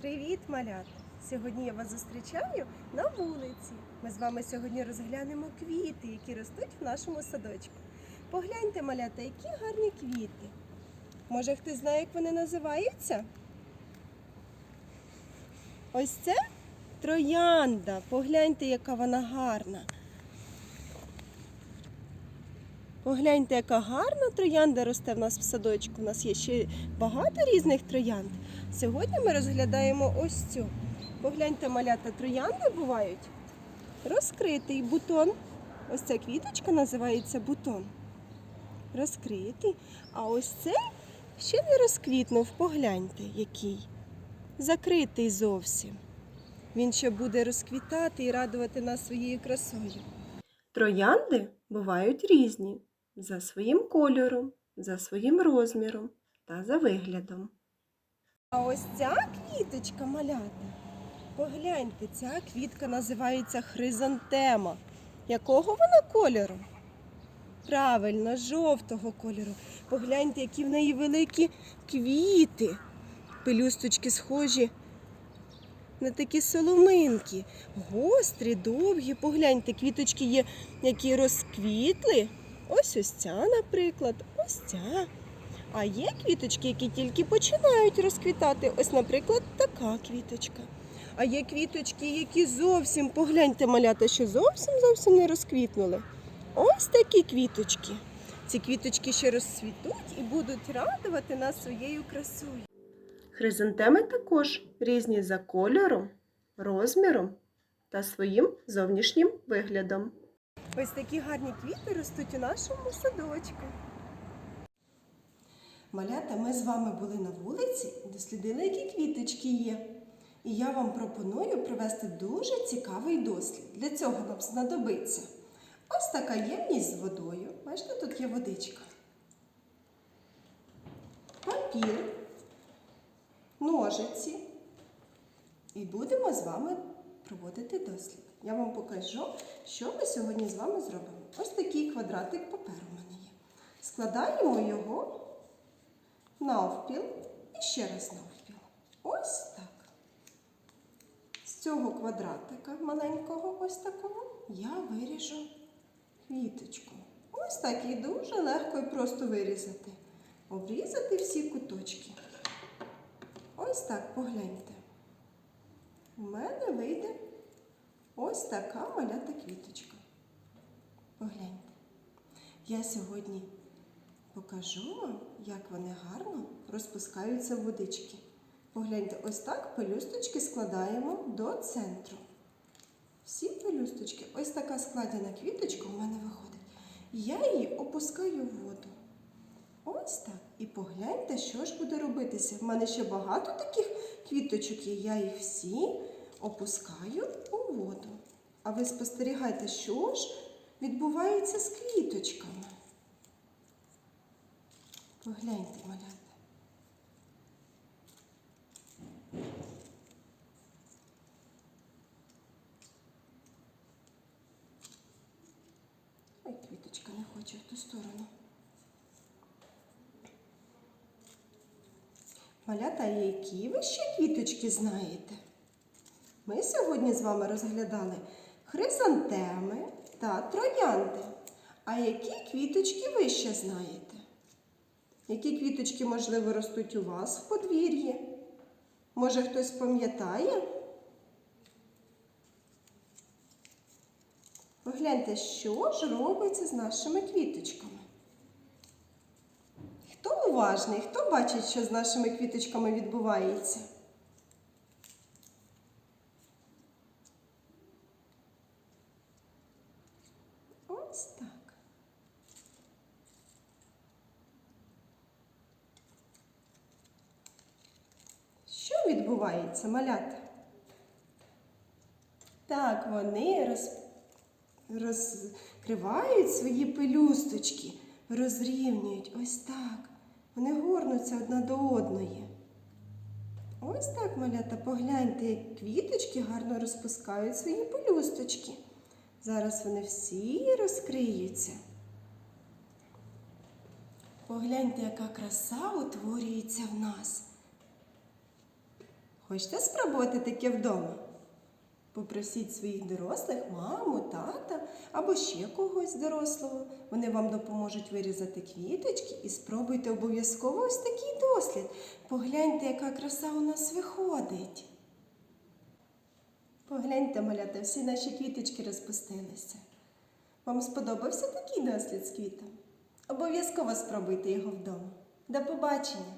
Привіт, малята! Сьогодні я вас зустрічаю на вулиці. Ми з вами сьогодні розглянемо квіти, які ростуть в нашому садочку. Погляньте, малята, які гарні квіти. Може, хтось знає, як вони називаються? Ось це троянда. Погляньте, яка вона гарна. Погляньте, яка гарна троянда росте в нас в садочку. У нас є ще багато різних троянд. Сьогодні ми розглядаємо ось цю. Погляньте, малята, троянди бувають. Розкритий бутон. Ось ця квіточка називається бутон. Розкритий. А ось цей ще не розквітнув. Погляньте, який. Закритий зовсім. Він ще буде розквітати і радувати нас своєю красою. Троянди бувають різні за своїм кольором, за своїм розміром та за виглядом. А ось ця квіточка малята. Погляньте, ця квітка називається хризантема. Якого вона кольору? Правильно, жовтого кольору. Погляньте, які в неї великі квіти. Пелюсточки схожі на такі соломинки. Гострі, довгі. Погляньте, квіточки є, які розквітли. Ось ось ця, наприклад, ось ця. А є квіточки, які тільки починають розквітати. Ось, наприклад, така квіточка. А є квіточки, які зовсім, погляньте, малята, що зовсім зовсім не розквітнули. Ось такі квіточки. Ці квіточки ще розцвітуть і будуть радувати нас своєю красою. Хризантеми також різні за кольором, розміром та своїм зовнішнім виглядом. Ось такі гарні квіти ростуть у нашому садочку. Малята, ми з вами були на вулиці дослідили, які квіточки є. І я вам пропоную провести дуже цікавий дослід. Для цього нам знадобиться ось така ємність з водою. Бачите, тут є водичка. Папір, ножиці. І будемо з вами проводити дослід. Я вам покажу, що ми сьогодні з вами зробимо. Ось такий квадратик паперу в мене є. Складаємо його навпіл і ще раз навпіл. Ось так. З цього квадратика маленького, ось такого, я виріжу квіточку. Ось так і дуже легко і просто вирізати. Обрізати всі куточки. Ось так, погляньте. У мене вийде ось така малята квіточка. Погляньте. Я сьогодні покажу вам, як вони гарно розпускаються в водички. Погляньте, ось так пелюсточки складаємо до центру. Всі пелюсточки, ось така складена квіточка у мене виходить. Я її опускаю в воду. Ось так. І погляньте, що ж буде робитися. В мене ще багато таких квіточок є. Я їх всі опускаю у воду. А ви спостерігайте, що ж відбувається з квіточками. Погляньте, малята. Ой, квіточка не хоче в ту сторону. Малята, які ви ще квіточки знаєте? Ми сьогодні з вами розглядали хризантеми та троянди. А які квіточки ви ще знаєте? Які квіточки, можливо, ростуть у вас в подвір'ї? Може, хтось пам'ятає? Погляньте, що ж робиться з нашими квіточками. Хто уважний, хто бачить, що з нашими квіточками відбувається? Ось так. Що відбувається, малята? Так, вони роз... розкривають свої пелюсточки, розрівнюють ось так. Вони горнуться одна до одної. Ось так, малята, погляньте, як квіточки гарно розпускають свої пелюсточки. Зараз вони всі розкриються. Погляньте, яка краса утворюється в нас. Хочете спробувати таке вдома? Попросіть своїх дорослих, маму, тата або ще когось дорослого. Вони вам допоможуть вирізати квіточки і спробуйте обов'язково ось такий дослід. Погляньте, яка краса у нас виходить. Погляньте, малята, всі наші квіточки розпустилися. Вам сподобався такий дослід з квітом? Обов'язково спробуйте його вдома. До побачення!